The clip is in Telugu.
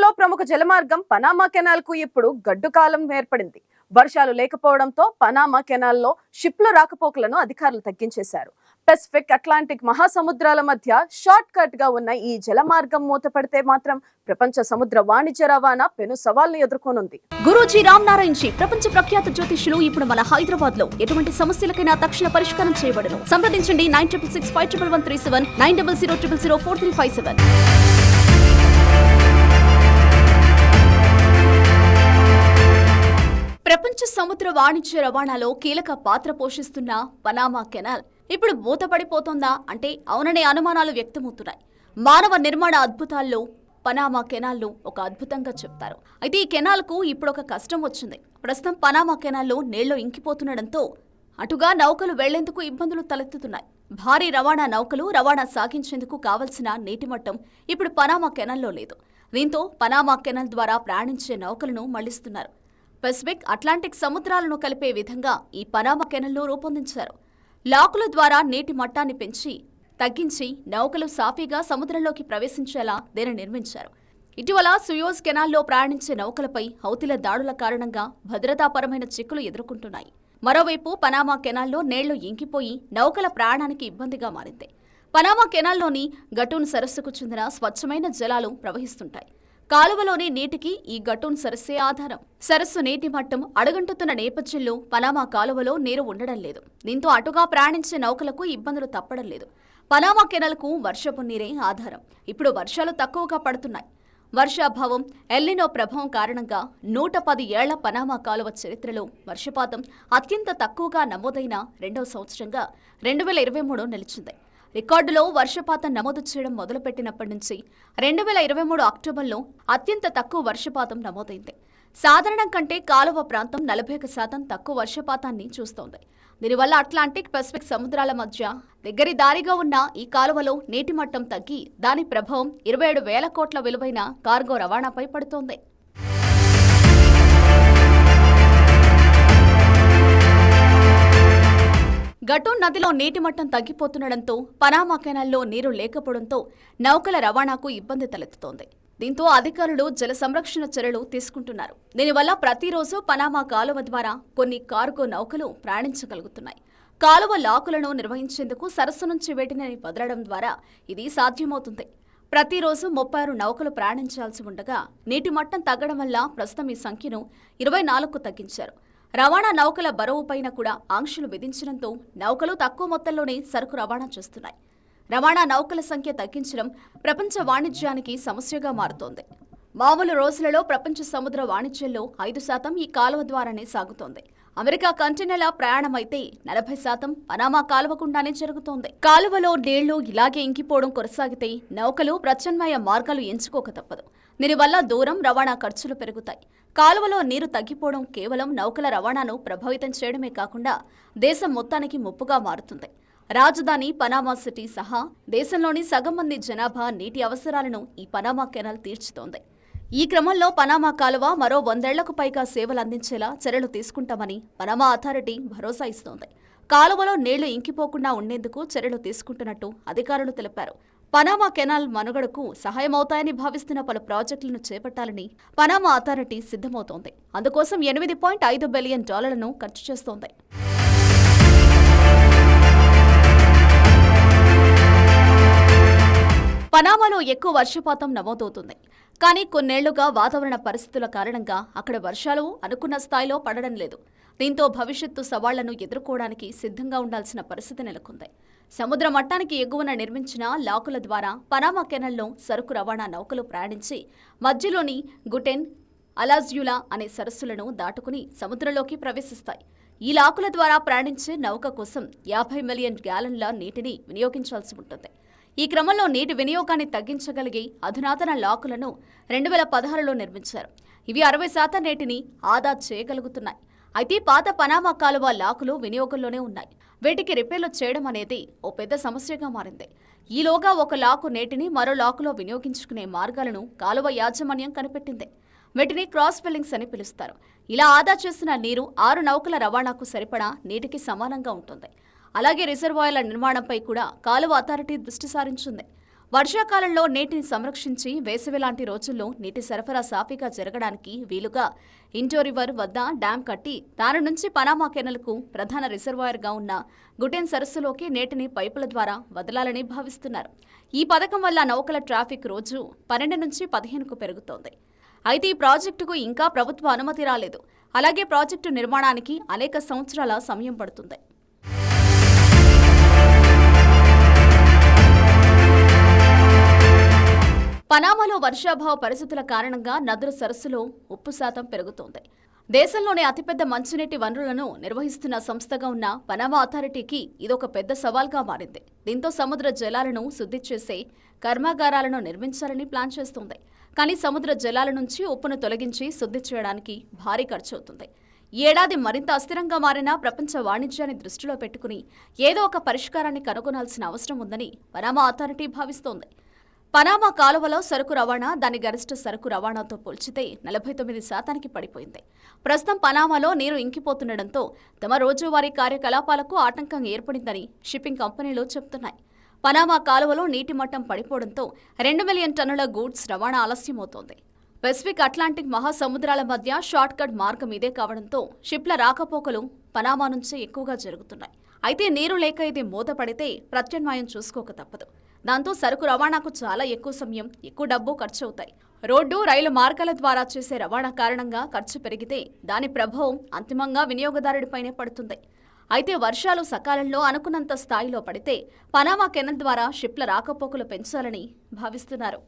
దేశంలో ప్రముఖ జలమార్గం పనామా కెనాల్కు ఇప్పుడు గడ్డు కాలం ఏర్పడింది. వర్షాలు లేకపోవడంతో పనామా కెనాల్లో షిప్ల రాకపోకలను అధికారులు తగ్గించేశారు. పెసిఫిక్ అట్లాంటిక్ మహాసముద్రాల మధ్య షార్ట్ కట్గా ఉన్న ఈ జలమార్గం మూతపడితే మాత్రం ప్రపంచ సముద్ర వాణిజ్య రవాణా పెను సవాల్ను ఎదుర్కొనుంది. గురూజీ రామ్ నారాయణ్ జీ ప్రపంచ ప్రఖ్యాత జ్యోతిష్యులు ఇప్పుడు మన హైదరాబాద్లో ఎటువంటి సమస్యలకైనా తక్షణ పరిష్కారం చేయబడను. సంప్రదించండి nine triple six five triple one three seven nine double zero triple zero four three five seven. ప్రపంచ వాణిజ్య రవాణాలో కీలక పాత్ర పోషిస్తున్న పనామా కెనాల్ ఇప్పుడు మూతపడిపోతోందా అంటే అవుననే అనుమానాలు వ్యక్తమవుతున్నాయి. మానవ నిర్మాణ అద్భుతాల్లో పనామా కెనాల్ను ఒక అద్భుతంగా చెప్తారు. అయితే ఈ కెనాల్కు ఇప్పుడు ఒక కష్టం వచ్చింది. ప్రస్తుతం పనామా కెనాల్లో నీళ్ళు ఇంకిపోతుండడంతో అటుగా నౌకలు వెళ్ళేందుకు ఇబ్బందులు తలెత్తుతున్నాయి. భారీ రవాణా నౌకలు రవాణా సాగించేందుకు కావలసిన నీటి మట్టం ఇప్పుడు పనామా కెనాల్లో లేదు. దీంతో పనామా కెనాల్ ద్వారా ప్రయాణించే నౌకలను మళ్ళిస్తున్నారు. పసిఫిక్ అట్లాంటిక్ సముద్రాలను కలిపే విధంగా ఈ పనామా కెనల్ను రూపొందించారు. లాకుల ద్వారా నీటి మట్టాన్ని పెంచి తగ్గించి నౌకలు సాఫీగా సముద్రంలోకి ప్రవేశించేలా దీన్ని నిర్మించారు. ఇటీవల సుయోజ్ కెనాల్లో ప్రయాణించే నౌకలపై హౌతిల దాడుల కారణంగా భద్రతాపరమైన చిక్కులు ఎదుర్కొంటున్నాయి. మరోవైపు పనామా కెనాల్లో నేళ్ళు ఇంకిపోయి నౌకల ప్రయాణానికి ఇబ్బందిగా మారింది. పనామా కెనాల్లోని గటూన్ సరస్సుకు చెందిన స్వచ్ఛమైన జలాలు ప్రవహిస్తుంటాయి. కాలువలోని నీటికి ఈ గటూన్ సరస్సే ఆధారం. సరస్సు నీటి మట్టం అడుగంటుతున్న నేపథ్యంలో పనామా కాలువలో నీరు ఉండడం లేదు. దీంతో అటుగా ప్రయాణించే నౌకలకు ఇబ్బందులు తప్పడం లేదు. పనామా కెనల్కు వర్షపు నీరే ఆధారం. ఇప్పుడు వర్షాలు తక్కువగా పడుతున్నాయి. వర్షాభావం ఎల్లినో ప్రభావం కారణంగా నూట పది ఏళ్ళ పనామా కాలువ చరిత్రలో వర్షపాతం అత్యంత తక్కువగా నమోదైన రెండవ సంవత్సరంగా రెండు వేల ఇరవై మూడు నిలిచింది. రికార్డులో వర్షపాతం నమోదు చేయడం మొదలుపెట్టినప్పటి నుంచి రెండు వేల ఇరవై మూడు అక్టోబర్లో అత్యంత తక్కువ వర్షపాతం నమోదైంది. సాధారణం కంటే కాలువ ప్రాంతం నలభై ఒక శాతం తక్కువ వర్షపాతాన్ని చూస్తోంది. దీనివల్ల అట్లాంటిక్ పసిఫిక్ సముద్రాల మధ్య దగ్గరి దారిగా ఉన్న ఈ కాలువలో నీటి మట్టం తగ్గి దాని ప్రభావం ఇరవై ఏడు వేల కోట్ల విలువైన కార్గో రవాణాపై పడుతోంది. గటూన్ నదిలో నీటి మట్టం తగ్గిపోతుండడంతో పనామా కెనాల్లో నీరు లేకపోవడంతో నౌకల రవాణాకు ఇబ్బంది తలెత్తుతోంది. దీంతో అధికారులు జల సంరక్షణ చర్యలు తీసుకుంటున్నారు. దీనివల్ల ప్రతిరోజు పనామా కాలువ ద్వారా కొన్ని కార్గో నౌకలు ప్రయాణించగలుగుతున్నాయి. కాలువ లాకులను నిర్వహించేందుకు సరస్సు నుంచి వేటిని వదలడం ద్వారా ఇది సాధ్యమవుతుంది. ప్రతిరోజు ముప్పై ఆరు నౌకలు ప్రయాణించాల్సి ఉండగా నీటి మట్టం తగ్గడం వల్ల ప్రస్తుతం ఈ సంఖ్యను ఇరవై నాలుగుకు తగ్గించారు. రవాణా నౌకల బరువుపైన కూడా ఆంక్షలు విధించడంతో నౌకలు తక్కువ మొత్తంలోనే సరుకు రవాణా చేస్తున్నాయి. రవాణా నౌకల సంఖ్య తగ్గించడం ప్రపంచ వాణిజ్యానికి సమస్యగా మారుతోంది. మామూలు రోజులలో ప్రపంచ సముద్ర వాణిజ్యంలో ఐదు శాతం ఈ కాలువ ద్వారానే సాగుతోంది. అమెరికా కంటైనర్ల ప్రయాణం అయితే నలభై శాతం పనామా కాలువ గుండానే జరుగుతోంది. కాలువలో నీళ్ళు ఇలాగే ఇంకిపోవడం కొనసాగితే నౌకలు ప్రత్యామ్నాయ మార్గాలు ఎంచుకోక తప్పదు. దీనివల్ల దూరం రవాణా ఖర్చులు పెరుగుతాయి. కాలువలో నీరు తగ్గిపోవడం కేవలం నౌకల రవాణాను ప్రభావితం చేయడమే కాకుండా దేశం మొత్తానికి ముప్పుగా మారుతుంది. రాజధాని పనామా సిటీ సహా దేశంలోని సగం మంది జనాభా నీటి అవసరాలను ఈ పనామా కెనాల్ తీర్చుతోంది. ఈ క్రమంలో పనామా కాలువ మరో వందేళ్ళకు పైగా సేవలు అందించేలా చర్యలు తీసుకుంటామని పనామా అథారిటీ భరోసా ఇస్తోంది. కాలువలో నీళ్ళు ఇంకిపోకుండా ఉండేందుకు చర్యలు తీసుకుంటున్నట్టు అధికారులు తెలిపారు. పనామా కెనాల్ మనుగడకు సహాయమవుతాయని భావిస్తున్న పలు ప్రాజెక్టులను చేపట్టాలని పనామా అథారిటీ సిద్ధమవుతోంది. అందుకోసం ఎనిమిది పాయింట్ ఐదు బిలియన్ డాలర్లను ఖర్చు చేస్తోంది. పనామాలో ఎక్కువ వర్షపాతం నమోదవుతుంది. కానీ కొన్నేళ్ళుగా వాతావరణ పరిస్థితుల కారణంగా అక్కడ వర్షాలు అనుకున్న స్థాయిలో పడడం లేదు. దీంతో భవిష్యత్తు సవాళ్ళను ఎదుర్కోవడానికి సిద్ధంగా ఉండాల్సిన పరిస్థితి నెలకొంది. సముద్ర మట్టానికి ఎగువన నిర్మించిన లాకుల ద్వారా పనామా కెనల్లో సరుకు రవాణా నౌకలు ప్రయాణించి మధ్యలోని గుటెన్ అలాజ్యులా అనే సరస్సులను దాటుకుని సముద్రంలోకి ప్రవేశిస్తాయి. ఈ లాకుల ద్వారా ప్రయాణించే నౌక కోసం యాభై మిలియన్ గ్యాలన్ల నీటిని వినియోగించాల్సి ఉంటుంది. ఈ క్రమంలో నీటి వినియోగాన్ని తగ్గించగలిగే అధునాతన లాకులను రెండు వేల పదహారులో నిర్మించారు. ఇవి అరవై శాతం నీటిని ఆదా చేయగలుగుతున్నాయి. అయితే పాత పనామా కాలువ లాకులు వినియోగంలోనే ఉన్నాయి. వీటికి రిపేర్లు చేయడం అనేది ఓ పెద్ద సమస్యగా మారింది. ఈలోగా ఒక లాకు నీటిని మరో లాకులో వినియోగించుకునే మార్గాలను కాలువ యాజమాన్యం కనిపెట్టింది. వీటిని క్రాస్ ఫిల్లింగ్స్ అని పిలుస్తారు. ఇలా ఆదా చేసిన నీరు ఆరు నౌకల రవాణాకు సరిపడా నీటికి సమానంగా ఉంటుంది. అలాగే రిజర్వాయర్ల నిర్మాణంపై కూడా కాలువ అథారిటీ దృష్టి సారించింది. వర్షాకాలంలో నీటిని సంరక్షించి వేసవి లాంటి రోజుల్లో నీటి సరఫరా సాఫీగా జరగడానికి వీలుగా ఇంటో రివర్ వద్ద డ్యాం కట్టి దాని నుంచి పనామా కెనల్కు ప్రధాన రిజర్వాయర్గా ఉన్న గుటెన్ సరస్సులోకి నీటిని పైపుల ద్వారా వదలాలని భావిస్తున్నారు. ఈ పథకం వల్ల నౌకల ట్రాఫిక్ రోజు పన్నెండు నుంచి పదిహేనుకు పెరుగుతోంది. అయితే ఈ ప్రాజెక్టుకు ఇంకా ప్రభుత్వ అనుమతి రాలేదు. అలాగే ప్రాజెక్టు నిర్మాణానికి అనేక సంవత్సరాల సమయం పడుతుంది. పనామాలో వర్షాభావ పరిస్థితుల కారణంగా నదుల సరస్సులో ఉప్పు శాతం పెరుగుతోంది. దేశంలోనే అతిపెద్ద మంచినీటి వనరులను నిర్వహిస్తున్న సంస్థగా ఉన్న పనామా అథారిటీకి ఇదొక పెద్ద సవాల్గా మారింది. దీంతో సముద్ర జలాలను శుద్ధి చేసే కర్మాగారాలను నిర్మించాలని ప్లాన్ చేస్తోంది. కానీ సముద్ర జలాల నుంచి ఉప్పును తొలగించి శుద్ధి చేయడానికి భారీ ఖర్చు అవుతుంది ఏడాది మరింత అస్థిరంగా మారిన ప్రపంచ వాణిజ్యాన్ని దృష్టిలో పెట్టుకుని ఏదో ఒక పరిష్కారాన్ని కనుగొనాల్సిన అవసరం ఉందని పనామా అథారిటీ భావిస్తోంది. పనామా కాలువలో సరుకు రవాణా దాని గరిష్ట సరుకు రవాణాతో పోల్చితే నలభై తొమ్మిది శాతానికి పడిపోయింది. ప్రస్తుతం పనామాలో నీరు ఇంకిపోతుండటంతో తమ రోజువారీ కార్యకలాపాలకు ఆటంకం ఏర్పడిందని షిప్పింగ్ కంపెనీలు చెబుతున్నాయి. పనామా కాలువలో నీటి మట్టం పడిపోవడంతో రెండు మిలియన్ టన్నుల గూడ్స్ రవాణా ఆలస్యమవుతోంది. పెసిఫిక్ అట్లాంటిక్ మహాసముద్రాల మధ్య షార్ట్కట్ మార్గం ఇదే కావడంతో షిప్ల రాకపోకలు పనామా నుంచే ఎక్కువగా జరుగుతున్నాయి. అయితే నీరు లేక ఇది మూతపడితే ప్రత్యామ్నాయం చూసుకోక తప్పదు. దాంతో సరుకు రవాణాకు చాలా ఎక్కువ సమయం ఎక్కువ డబ్బు ఖర్చు అవుతాయి రోడ్డు రైలు మార్గాల ద్వారా చేసే రవాణా కారణంగా ఖర్చు పెరిగితే దాని ప్రభావం అంతిమంగా వినియోగదారుడిపైనే పడుతుంది. అయితే వర్షాలు సకాలంలో అనుకున్నంత స్థాయిలో పడితే పనామా కెనల్ ద్వారా షిప్ల రాకపోకలు పెంచాలని భావిస్తున్నారు.